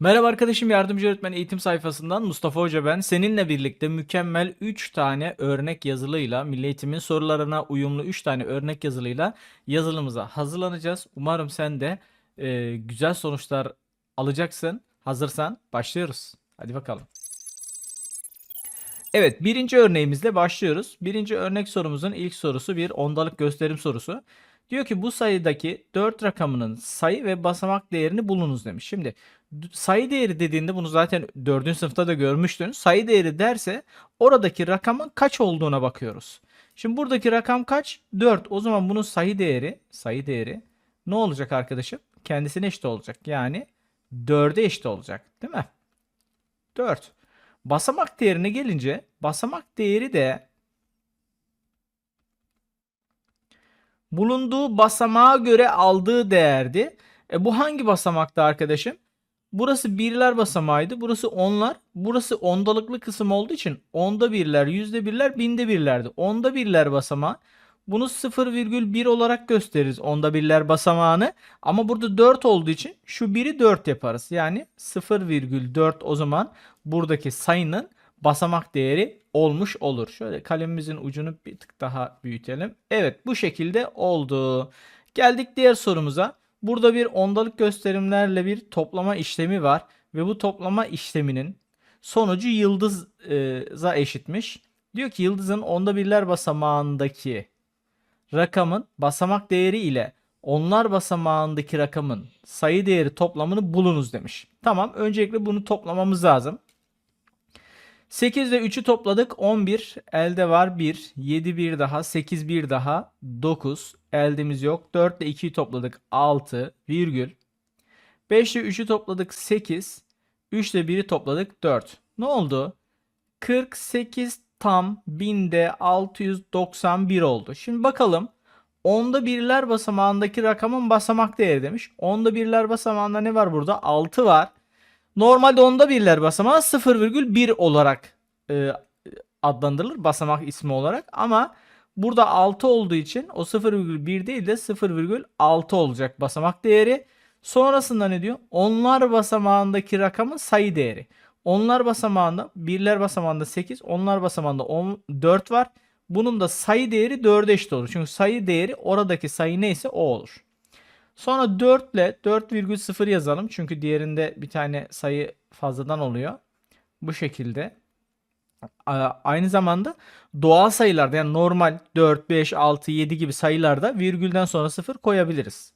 Merhaba arkadaşım yardımcı öğretmen eğitim sayfasından Mustafa Hoca ben. Seninle birlikte mükemmel 3 tane örnek yazılıyla Milli Eğitim'in sorularına uyumlu 3 tane örnek yazılıyla yazılımıza hazırlanacağız. Umarım sen de e, güzel sonuçlar alacaksın. Hazırsan başlıyoruz. Hadi bakalım. Evet birinci örneğimizle başlıyoruz. Birinci örnek sorumuzun ilk sorusu bir ondalık gösterim sorusu. Diyor ki bu sayıdaki 4 rakamının sayı ve basamak değerini bulunuz demiş. Şimdi sayı değeri dediğinde bunu zaten 4. sınıfta da görmüştünüz. Sayı değeri derse oradaki rakamın kaç olduğuna bakıyoruz. Şimdi buradaki rakam kaç? 4. O zaman bunun sayı değeri, sayı değeri ne olacak arkadaşım? Kendisine eşit olacak. Yani 4'e eşit olacak, değil mi? 4. Basamak değerine gelince basamak değeri de bulunduğu basamağa göre aldığı değerdi. E bu hangi basamakta arkadaşım? Burası birler basamağıydı. Burası onlar. Burası ondalıklı kısım olduğu için onda birler, yüzde birler, binde birlerdi. Onda birler basamağı. Bunu 0,1 olarak gösteririz onda birler basamağını. Ama burada 4 olduğu için şu biri 4 yaparız. Yani 0,4 o zaman buradaki sayının basamak değeri olmuş olur. Şöyle kalemimizin ucunu bir tık daha büyütelim. Evet bu şekilde oldu. Geldik diğer sorumuza. Burada bir ondalık gösterimlerle bir toplama işlemi var. Ve bu toplama işleminin sonucu yıldıza eşitmiş. Diyor ki yıldızın onda birler basamağındaki rakamın basamak değeri ile onlar basamağındaki rakamın sayı değeri toplamını bulunuz demiş. Tamam öncelikle bunu toplamamız lazım. 8 ile 3'ü topladık 11 elde var 1 7 bir daha 8 bir daha 9 eldemiz yok. 4 ile 2'yi topladık 6 virgül. 5 ile 3'ü topladık 8 3 ile 1'i topladık 4 ne oldu? 48 tam binde 691 oldu. Şimdi bakalım. Onda birler basamağındaki rakamın basamak değeri demiş. Onda birler basamağında ne var burada? 6 var Normalde onda birler basamağı 0,1 olarak e, adlandırılır basamak ismi olarak ama burada 6 olduğu için o 0,1 değil de 0,6 olacak basamak değeri. Sonrasında ne diyor? Onlar basamağındaki rakamın sayı değeri. Onlar basamağında birler basamağında 8, onlar basamağında 14 var. Bunun da sayı değeri 4'e eşit olur. Çünkü sayı değeri oradaki sayı neyse o olur. Sonra 4 ile 4,0 yazalım. Çünkü diğerinde bir tane sayı fazladan oluyor. Bu şekilde. A- Aynı zamanda doğal sayılarda yani normal 4, 5, 6, 7 gibi sayılarda virgülden sonra 0 koyabiliriz.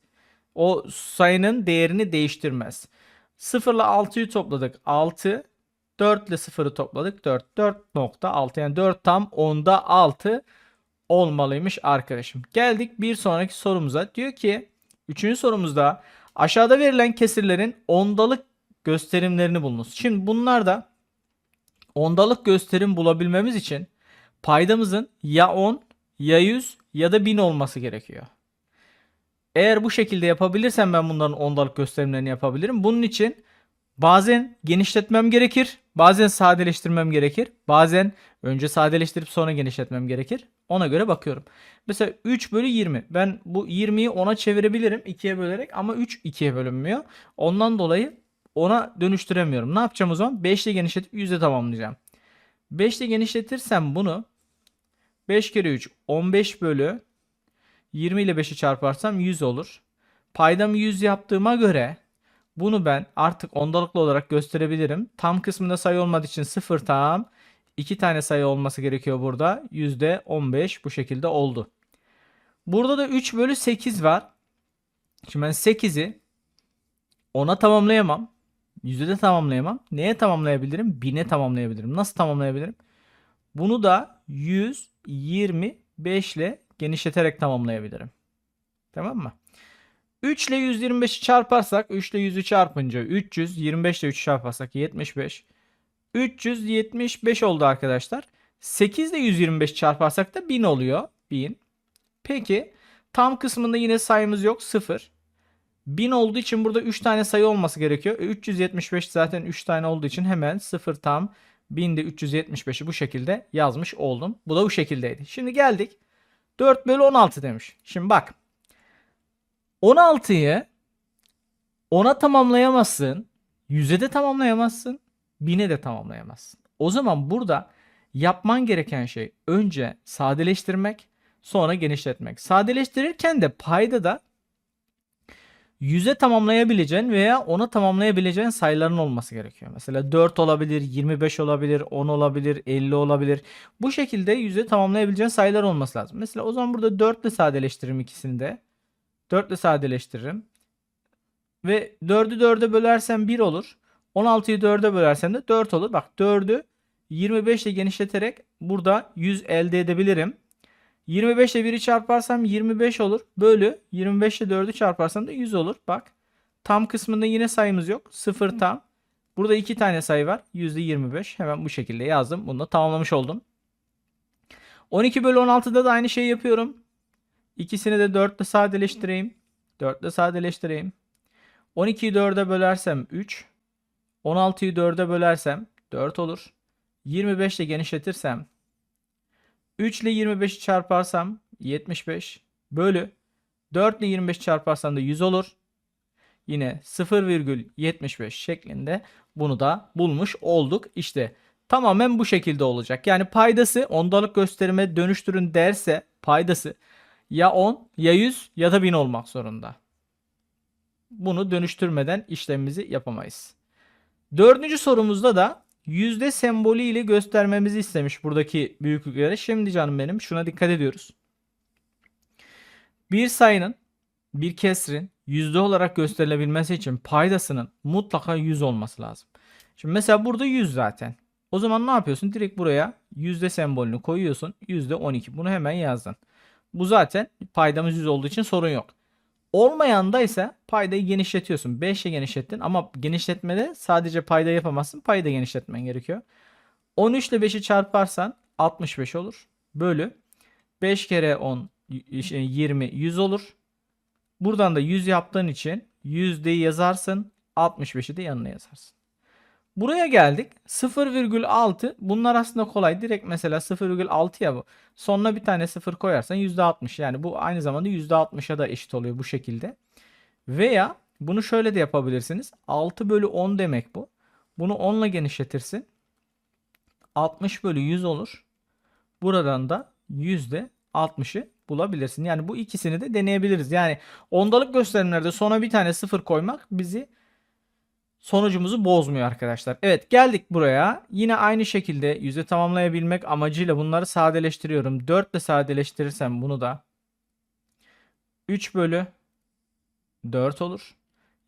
O sayının değerini değiştirmez. 0 ile 6'yı topladık 6. 4 ile 0'ı topladık 4. 4.6 yani 4 tam onda 6 olmalıymış arkadaşım. Geldik bir sonraki sorumuza. Diyor ki Üçüncü sorumuzda aşağıda verilen kesirlerin ondalık gösterimlerini bulunuz. Şimdi bunlar da ondalık gösterim bulabilmemiz için paydamızın ya 10 ya 100 ya da 1000 olması gerekiyor. Eğer bu şekilde yapabilirsem ben bunların ondalık gösterimlerini yapabilirim. Bunun için bazen genişletmem gerekir. Bazen sadeleştirmem gerekir. Bazen önce sadeleştirip sonra genişletmem gerekir. Ona göre bakıyorum. Mesela 3 bölü 20. Ben bu 20'yi 10'a çevirebilirim 2'ye bölerek ama 3 2'ye bölünmüyor. Ondan dolayı 10'a dönüştüremiyorum. Ne yapacağım o zaman? 5 ile genişletip 100'e tamamlayacağım. 5 ile genişletirsem bunu 5 kere 3 15 bölü 20 ile 5'i çarparsam 100 olur. Paydamı 100 yaptığıma göre bunu ben artık ondalıklı olarak gösterebilirim. Tam kısmında sayı olmadığı için 0 tam. 2 tane sayı olması gerekiyor burada. %15 bu şekilde oldu. Burada da 3 bölü 8 var. Şimdi ben 8'i 10'a tamamlayamam. De tamamlayamam. Neye tamamlayabilirim? 1000'e tamamlayabilirim. Nasıl tamamlayabilirim? Bunu da 125 ile genişleterek tamamlayabilirim. Tamam mı? 3 ile 125'i çarparsak 3 ile 100'ü çarpınca 300 25 ile 3 çarparsak 75 375 oldu arkadaşlar. 8 ile 125 çarparsak da 1000 oluyor. 1000. Peki tam kısmında yine sayımız yok 0. 1000 olduğu için burada 3 tane sayı olması gerekiyor. E, 375 zaten 3 tane olduğu için hemen 0 tam 1000'de 375'i bu şekilde yazmış oldum. Bu da bu şekildeydi. Şimdi geldik. 4 bölü 16 demiş. Şimdi bak. 16'yı 10'a tamamlayamazsın. 100'e de tamamlayamazsın. 1000'e de tamamlayamazsın. O zaman burada yapman gereken şey önce sadeleştirmek, sonra genişletmek. Sadeleştirirken de payda da 100'e tamamlayabileceğin veya ona tamamlayabileceğin sayıların olması gerekiyor. Mesela 4 olabilir, 25 olabilir, 10 olabilir, 50 olabilir. Bu şekilde 100'e tamamlayabileceğin sayılar olması lazım. Mesela o zaman burada 4 ile sadeleştiririm ikisini de. 4 ile sadeleştiririm. Ve 4'ü 4'e bölersem 1 olur. 16'yı 4'e bölersem de 4 olur. Bak 4'ü 25 ile genişleterek burada 100 elde edebilirim. 25 ile 1'i çarparsam 25 olur. Bölü 25 ile 4'ü çarparsam da 100 olur. Bak tam kısmında yine sayımız yok. 0 tam. Burada iki tane sayı var. %25. Hemen bu şekilde yazdım. Bunu da tamamlamış oldum. 12 bölü 16'da da aynı şeyi yapıyorum. İkisini de 4 ile sadeleştireyim. 4 ile sadeleştireyim. 12'yi 4'e bölersem 3. 16'yı 4'e bölersem 4 olur. 25 ile genişletirsem 3 ile 25'i çarparsam 75 bölü 4 ile 25 çarparsam da 100 olur. Yine 0,75 şeklinde bunu da bulmuş olduk. İşte tamamen bu şekilde olacak. Yani paydası ondalık gösterime dönüştürün derse paydası ya 10 ya 100 ya da 1000 olmak zorunda. Bunu dönüştürmeden işlemimizi yapamayız. Dördüncü sorumuzda da yüzde sembolü ile göstermemizi istemiş buradaki büyüklükleri. Şimdi canım benim şuna dikkat ediyoruz. Bir sayının bir kesrin yüzde olarak gösterilebilmesi için paydasının mutlaka 100 olması lazım. Şimdi mesela burada 100 zaten. O zaman ne yapıyorsun? Direkt buraya yüzde sembolünü koyuyorsun. Yüzde 12. Bunu hemen yazdın. Bu zaten paydamız 100 olduğu için sorun yok. Olmayanda ise paydayı genişletiyorsun. 5 ile genişlettin ama genişletmede sadece payda yapamazsın. Payı da genişletmen gerekiyor. 13 ile 5'i çarparsan 65 olur. Bölü 5 kere 10 20 100 olur. Buradan da 100 yaptığın için yüzdeyi yazarsın. 65'i de yanına yazarsın. Buraya geldik. 0,6 bunlar aslında kolay. Direkt mesela 0,6 ya bu. Sonuna bir tane 0 koyarsan %60. Yani bu aynı zamanda %60'a da eşit oluyor bu şekilde. Veya bunu şöyle de yapabilirsiniz. 6 bölü 10 demek bu. Bunu 10 ile genişletirsin. 60 bölü 100 olur. Buradan da %60'ı bulabilirsin. Yani bu ikisini de deneyebiliriz. Yani ondalık gösterimlerde sona bir tane 0 koymak bizi sonucumuzu bozmuyor arkadaşlar. Evet geldik buraya. Yine aynı şekilde yüzde tamamlayabilmek amacıyla bunları sadeleştiriyorum. 4 ile sadeleştirirsem bunu da 3 bölü 4 olur.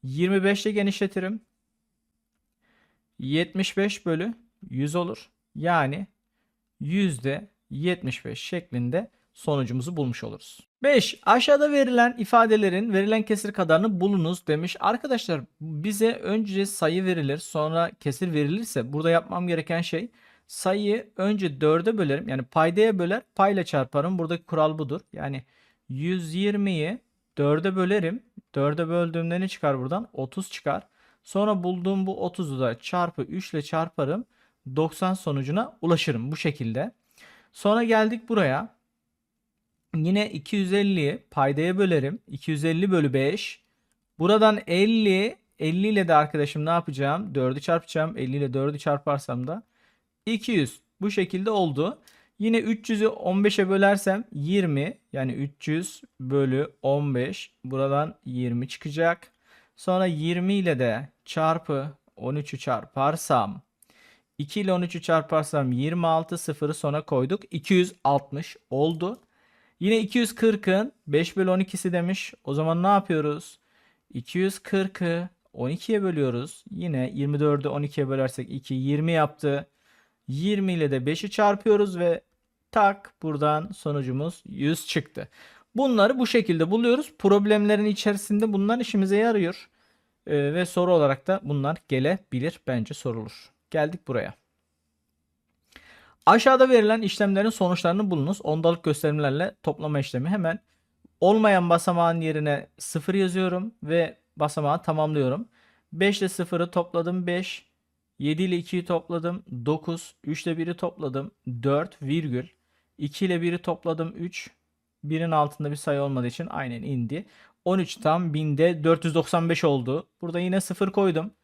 25 ile genişletirim. 75 bölü 100 olur. Yani yüzde 75 şeklinde sonucumuzu bulmuş oluruz. 5. Aşağıda verilen ifadelerin verilen kesir kadarını bulunuz demiş. Arkadaşlar bize önce sayı verilir sonra kesir verilirse burada yapmam gereken şey sayıyı önce 4'e bölerim. Yani paydaya böler payla çarparım. Buradaki kural budur. Yani 120'yi 4'e bölerim. 4'e böldüğümde ne çıkar buradan? 30 çıkar. Sonra bulduğum bu 30'u da çarpı 3 ile çarparım. 90 sonucuna ulaşırım bu şekilde. Sonra geldik buraya. Yine 250'yi paydaya bölerim. 250 bölü 5. Buradan 50. 50 ile de arkadaşım ne yapacağım? 4'ü çarpacağım. 50 ile 4'ü çarparsam da 200. Bu şekilde oldu. Yine 300'ü 15'e bölersem 20. Yani 300 bölü 15. Buradan 20 çıkacak. Sonra 20 ile de çarpı 13'ü çarparsam 2 ile 13'ü çarparsam 26 sıfırı sona koyduk. 260 oldu. Yine 240'ın 5 bölü 12'si demiş. O zaman ne yapıyoruz? 240'ı 12'ye bölüyoruz. Yine 24'ü 12'ye bölersek 2 20 yaptı. 20 ile de 5'i çarpıyoruz ve tak buradan sonucumuz 100 çıktı. Bunları bu şekilde buluyoruz. Problemlerin içerisinde bunlar işimize yarıyor. Ee, ve soru olarak da bunlar gelebilir. Bence sorulur. Geldik buraya. Aşağıda verilen işlemlerin sonuçlarını bulunuz. Ondalık gösterimlerle toplama işlemi hemen olmayan basamağın yerine 0 yazıyorum ve basamağı tamamlıyorum. 5 ile 0'ı topladım 5. 7 ile 2'yi topladım 9. 3 ile 1'i topladım 4 virgül. 2 ile 1'i topladım 3. 1'in altında bir sayı olmadığı için aynen indi. 13 tam binde 495 oldu. Burada yine 0 koydum.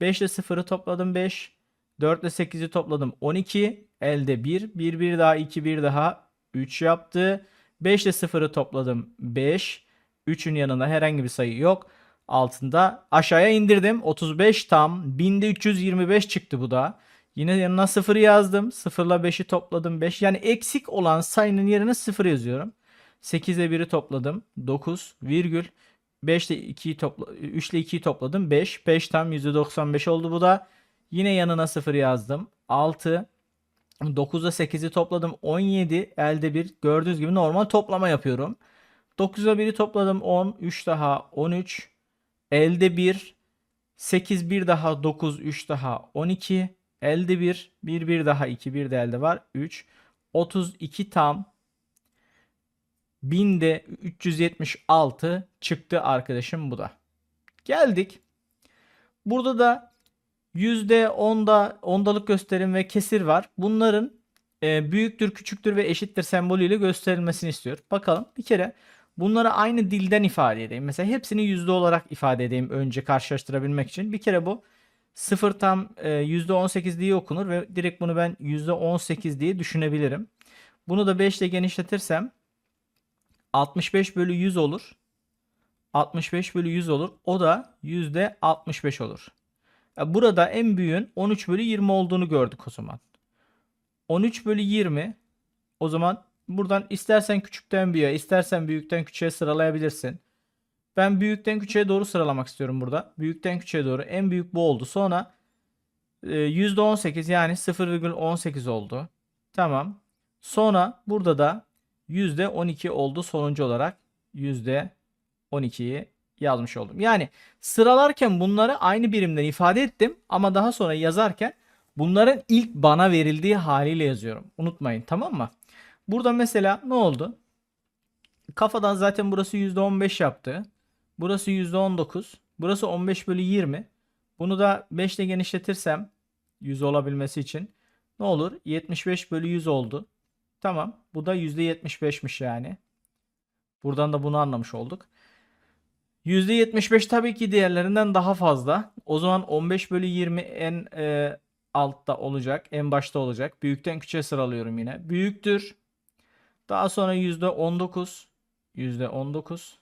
5 ile 0'ı topladım 5. 4 ile 8'i topladım 12. Elde 1. 1 1 daha 2 1 daha 3 yaptı. 5 ile 0'ı topladım 5. 3'ün yanında herhangi bir sayı yok. Altında aşağıya indirdim. 35 tam. 1000'de 325 çıktı bu da. Yine yanına 0 yazdım. 0 ile 5'i topladım 5. Yani eksik olan sayının yerine 0 yazıyorum. 8 ile 1'i topladım. 9 virgül. 5 ile 2'yi topla 3 ile 2'yi topladım. 5. 5 tam %95 oldu bu da. Yine yanına 0 yazdım. 6 9'a 8'i topladım. 17 elde 1. Gördüğünüz gibi normal toplama yapıyorum. 9'a 1'i topladım. 10. 3 daha 13. Elde 1. 8 1 daha 9 3 daha 12. Elde 1. 1 1 daha 2 1 de elde var. 3. 32 tam. 1000'de 376 çıktı arkadaşım bu da. Geldik. Burada da %10'da ondalık gösterim ve kesir var. Bunların e, büyüktür, küçüktür ve eşittir sembolüyle gösterilmesini istiyor. Bakalım bir kere bunları aynı dilden ifade edeyim. Mesela hepsini yüzde olarak ifade edeyim önce karşılaştırabilmek için. Bir kere bu 0 tam e, %18 diye okunur ve direkt bunu ben %18 diye düşünebilirim. Bunu da 5 ile genişletirsem 65 bölü 100 olur. 65 bölü 100 olur. O da %65 olur. Burada en büyüğün 13 bölü 20 olduğunu gördük o zaman. 13 bölü 20 o zaman buradan istersen küçükten büyüğe istersen büyükten küçüğe sıralayabilirsin. Ben büyükten küçüğe doğru sıralamak istiyorum burada. Büyükten küçüğe doğru en büyük bu oldu. Sonra e, %18 yani 0,18 oldu. Tamam. Sonra burada da %12 oldu sonuncu olarak. %12'yi yazmış oldum. Yani sıralarken bunları aynı birimden ifade ettim ama daha sonra yazarken bunların ilk bana verildiği haliyle yazıyorum. Unutmayın tamam mı? Burada mesela ne oldu? Kafadan zaten burası %15 yaptı. Burası %19. Burası 15 bölü 20. Bunu da 5 ile genişletirsem 100 olabilmesi için ne olur? 75 bölü 100 oldu. Tamam. Bu da %75'miş yani. Buradan da bunu anlamış olduk. %75 tabii ki diğerlerinden daha fazla. O zaman 15 bölü 20 en e, altta olacak. En başta olacak. Büyükten küçüğe sıralıyorum yine. Büyüktür. Daha sonra %19. %19.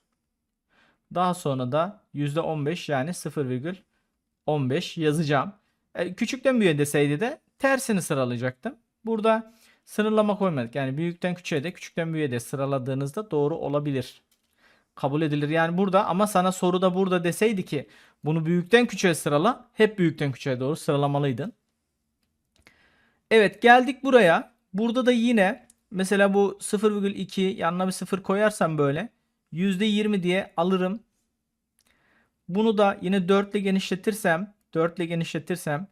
Daha sonra da %15 yani 0,15 yazacağım. E, küçükten büyüğe deseydi de tersini sıralayacaktım. Burada sınırlama koymadık. Yani büyükten küçüğe de küçükten büyüğe de sıraladığınızda doğru olabilir. Kabul edilir. Yani burada ama sana soruda burada deseydi ki bunu büyükten küçüğe sırala. Hep büyükten küçüğe doğru sıralamalıydın. Evet geldik buraya. Burada da yine mesela bu 0,2 yanına bir 0 koyarsam böyle %20 diye alırım. Bunu da yine 4 ile genişletirsem 4 ile genişletirsem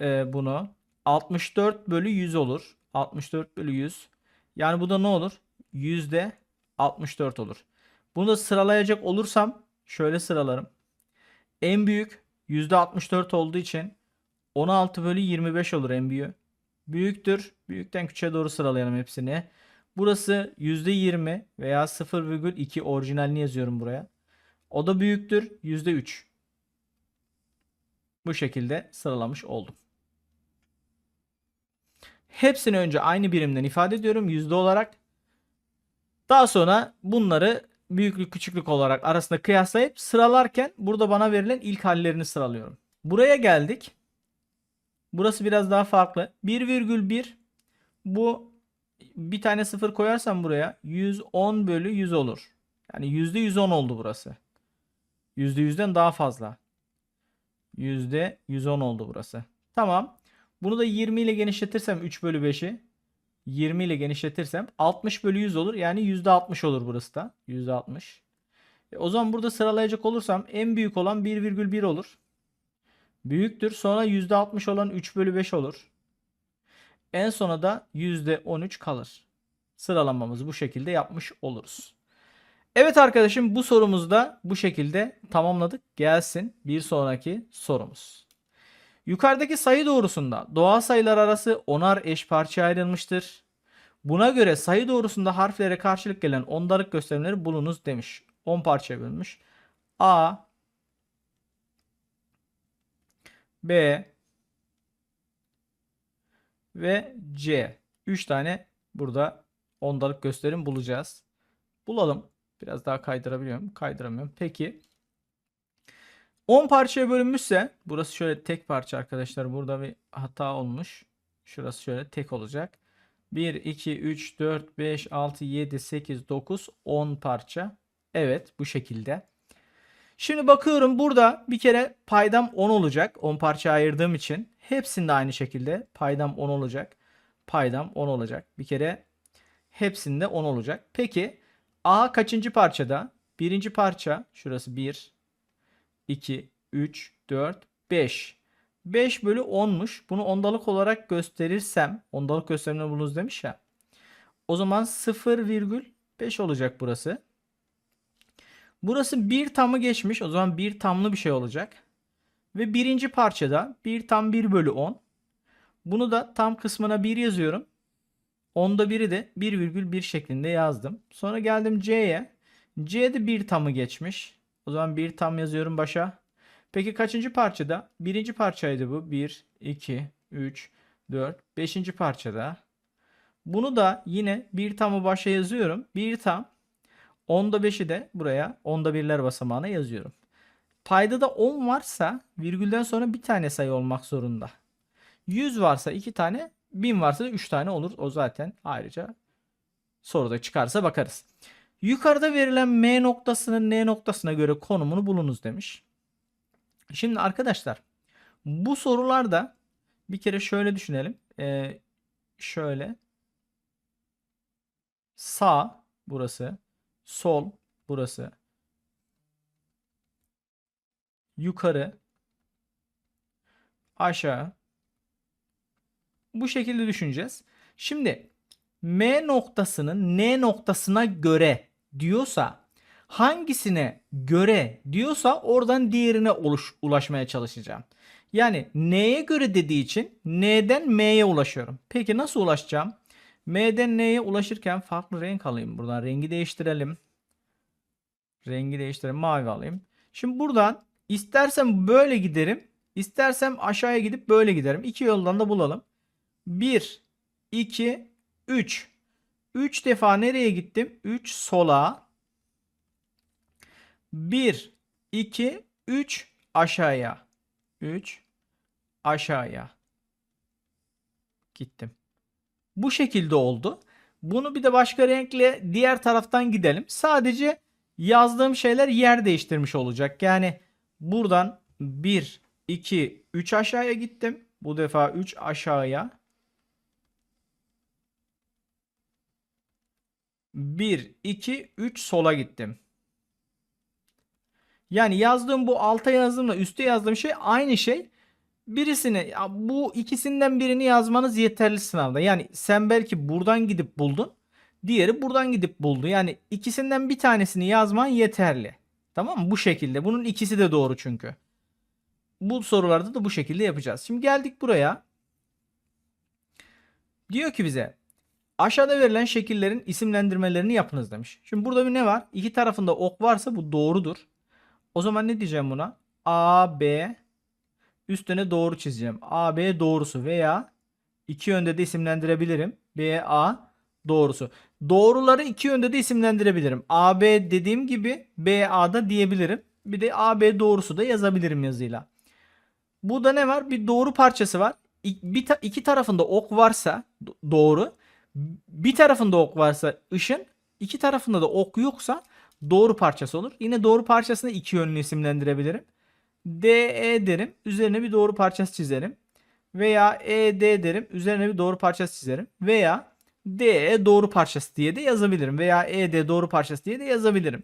e, bunu 64 bölü 100 olur. 64 bölü 100. Yani bu da ne olur? Yüzde 64 olur. Bunu da sıralayacak olursam şöyle sıralarım. En büyük yüzde 64 olduğu için 16 bölü 25 olur en büyüğü. Büyüktür. Büyükten küçüğe doğru sıralayalım hepsini. Burası yüzde 20 veya 0,2 orijinalini yazıyorum buraya. O da büyüktür. Yüzde 3. Bu şekilde sıralamış oldum. Hepsini önce aynı birimden ifade ediyorum yüzde olarak. Daha sonra bunları büyüklük küçüklük olarak arasında kıyaslayıp sıralarken burada bana verilen ilk hallerini sıralıyorum. Buraya geldik. Burası biraz daha farklı. 1,1 bu bir tane sıfır koyarsam buraya 110 bölü 100 olur. Yani %110 oldu burası. %100'den daha fazla. %110 oldu burası. Tamam. Bunu da 20 ile genişletirsem 3 bölü 5'i 20 ile genişletirsem 60 bölü 100 olur. Yani %60 olur burası da. %60. E o zaman burada sıralayacak olursam en büyük olan 1,1 olur. Büyüktür. Sonra %60 olan 3 bölü 5 olur. En sona da %13 kalır. Sıralamamızı bu şekilde yapmış oluruz. Evet arkadaşım bu sorumuzu da bu şekilde tamamladık. Gelsin bir sonraki sorumuz. Yukarıdaki sayı doğrusunda doğal sayılar arası onar eş parçaya ayrılmıştır. Buna göre sayı doğrusunda harflere karşılık gelen ondalık gösterimleri bulunuz demiş. 10 parçaya bölünmüş. A B ve C. 3 tane burada ondalık gösterim bulacağız. Bulalım. Biraz daha kaydırabiliyorum. Kaydıramıyorum. Peki 10 parçaya bölünmüşse burası şöyle tek parça arkadaşlar. Burada bir hata olmuş. Şurası şöyle tek olacak. 1, 2, 3, 4, 5, 6, 7, 8, 9, 10 parça. Evet bu şekilde. Şimdi bakıyorum burada bir kere paydam 10 olacak. 10 parça ayırdığım için. Hepsinde aynı şekilde paydam 10 olacak. Paydam 10 olacak. Bir kere hepsinde 10 olacak. Peki A kaçıncı parçada? Birinci parça şurası 1, 2, 3, 4, 5. 5 bölü 10'muş. Bunu ondalık olarak gösterirsem, ondalık gösterimini bulunuz demiş ya. O zaman 0,5 olacak burası. Burası 1 tamı geçmiş. O zaman 1 tamlı bir şey olacak. Ve birinci parçada 1 tam 1 bölü 10. Bunu da tam kısmına 1 yazıyorum. Onda biri de 1,1 şeklinde yazdım. Sonra geldim C'ye. C'de 1 tamı geçmiş. O zaman 1 tam yazıyorum başa. Peki kaçıncı parçada? Birinci parçaydı bu. 1, 2, 3, 4, 5. parçada. Bunu da yine 1 tamı başa yazıyorum. 1 tam. Onda 5'i de buraya onda birler basamağına yazıyorum. Payda da 10 varsa virgülden sonra bir tane sayı olmak zorunda. 100 varsa 2 tane, 1000 varsa da 3 tane olur. O zaten ayrıca soruda çıkarsa bakarız. Yukarıda verilen M noktasının N noktasına göre konumunu bulunuz demiş. Şimdi arkadaşlar bu sorularda bir kere şöyle düşünelim. Ee, şöyle sağ burası, sol burası, yukarı, aşağı. Bu şekilde düşüneceğiz. Şimdi M noktasının N noktasına göre diyorsa hangisine göre diyorsa oradan diğerine uluş, ulaşmaya çalışacağım. Yani N'ye göre dediği için N'den M'ye ulaşıyorum. Peki nasıl ulaşacağım? M'den N'ye ulaşırken farklı renk alayım. Buradan rengi değiştirelim. Rengi değiştirelim. Mavi alayım. Şimdi buradan istersem böyle giderim. İstersem aşağıya gidip böyle giderim. İki yoldan da bulalım. 1, 2, 3. 3 defa nereye gittim? 3 sola. 1, 2, 3 aşağıya. 3 aşağıya. Gittim. Bu şekilde oldu. Bunu bir de başka renkle diğer taraftan gidelim. Sadece yazdığım şeyler yer değiştirmiş olacak. Yani buradan 1, 2, 3 aşağıya gittim. Bu defa 3 aşağıya. 1, 2, 3 sola gittim. Yani yazdığım bu alta yazdığımla üste yazdığım şey aynı şey. Birisini bu ikisinden birini yazmanız yeterli sınavda. Yani sen belki buradan gidip buldun. Diğeri buradan gidip buldu. Yani ikisinden bir tanesini yazman yeterli. Tamam mı? Bu şekilde. Bunun ikisi de doğru çünkü. Bu sorularda da bu şekilde yapacağız. Şimdi geldik buraya. Diyor ki bize aşağıda verilen şekillerin isimlendirmelerini yapınız demiş. Şimdi burada bir ne var? İki tarafında ok varsa bu doğrudur. O zaman ne diyeceğim buna? A, B üstüne doğru çizeceğim. A, B doğrusu veya iki yönde de isimlendirebilirim. B, A doğrusu. Doğruları iki yönde de isimlendirebilirim. A, B dediğim gibi B, A da diyebilirim. Bir de A, B doğrusu da yazabilirim yazıyla. Burada ne var? Bir doğru parçası var. İki tarafında ok varsa do- doğru. Bir tarafında ok varsa ışın. iki tarafında da ok yoksa doğru parçası olur. Yine doğru parçasını iki yönlü isimlendirebilirim. DE derim. Üzerine bir doğru parçası çizerim. Veya ED derim. Üzerine bir doğru parçası çizerim. Veya DE doğru parçası diye de yazabilirim. Veya ED doğru parçası diye de yazabilirim.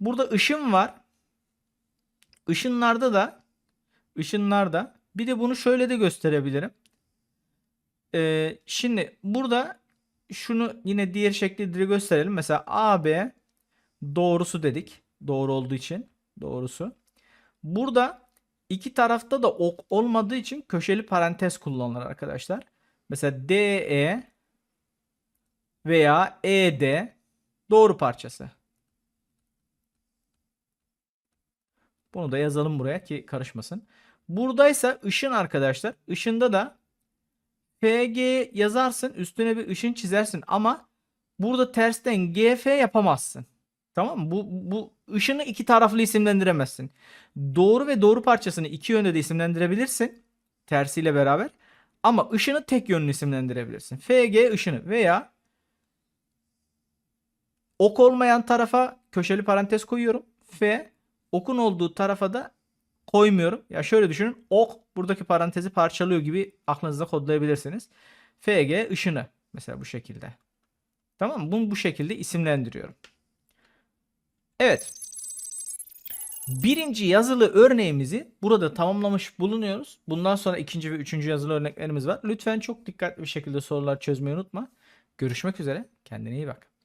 Burada ışın var. Işınlarda da ışınlarda bir de bunu şöyle de gösterebilirim. Ee, şimdi burada şunu yine diğer şekliyle gösterelim. Mesela AB doğrusu dedik. Doğru olduğu için doğrusu. Burada iki tarafta da ok olmadığı için köşeli parantez kullanılır arkadaşlar. Mesela DE veya ED doğru parçası. Bunu da yazalım buraya ki karışmasın. Buradaysa ışın arkadaşlar. Işında da FG yazarsın. Üstüne bir ışın çizersin ama burada tersten GF yapamazsın. Tamam mı? Bu, bu ışını iki taraflı isimlendiremezsin. Doğru ve doğru parçasını iki yönde de isimlendirebilirsin. Tersiyle beraber. Ama ışını tek yönlü isimlendirebilirsin. FG ışını veya ok olmayan tarafa köşeli parantez koyuyorum. F okun olduğu tarafa da koymuyorum. Ya şöyle düşünün. Ok buradaki parantezi parçalıyor gibi aklınızda kodlayabilirsiniz. FG ışını mesela bu şekilde. Tamam mı? Bunu bu şekilde isimlendiriyorum. Evet. Birinci yazılı örneğimizi burada tamamlamış bulunuyoruz. Bundan sonra ikinci ve üçüncü yazılı örneklerimiz var. Lütfen çok dikkatli bir şekilde sorular çözmeyi unutma. Görüşmek üzere. Kendine iyi bak.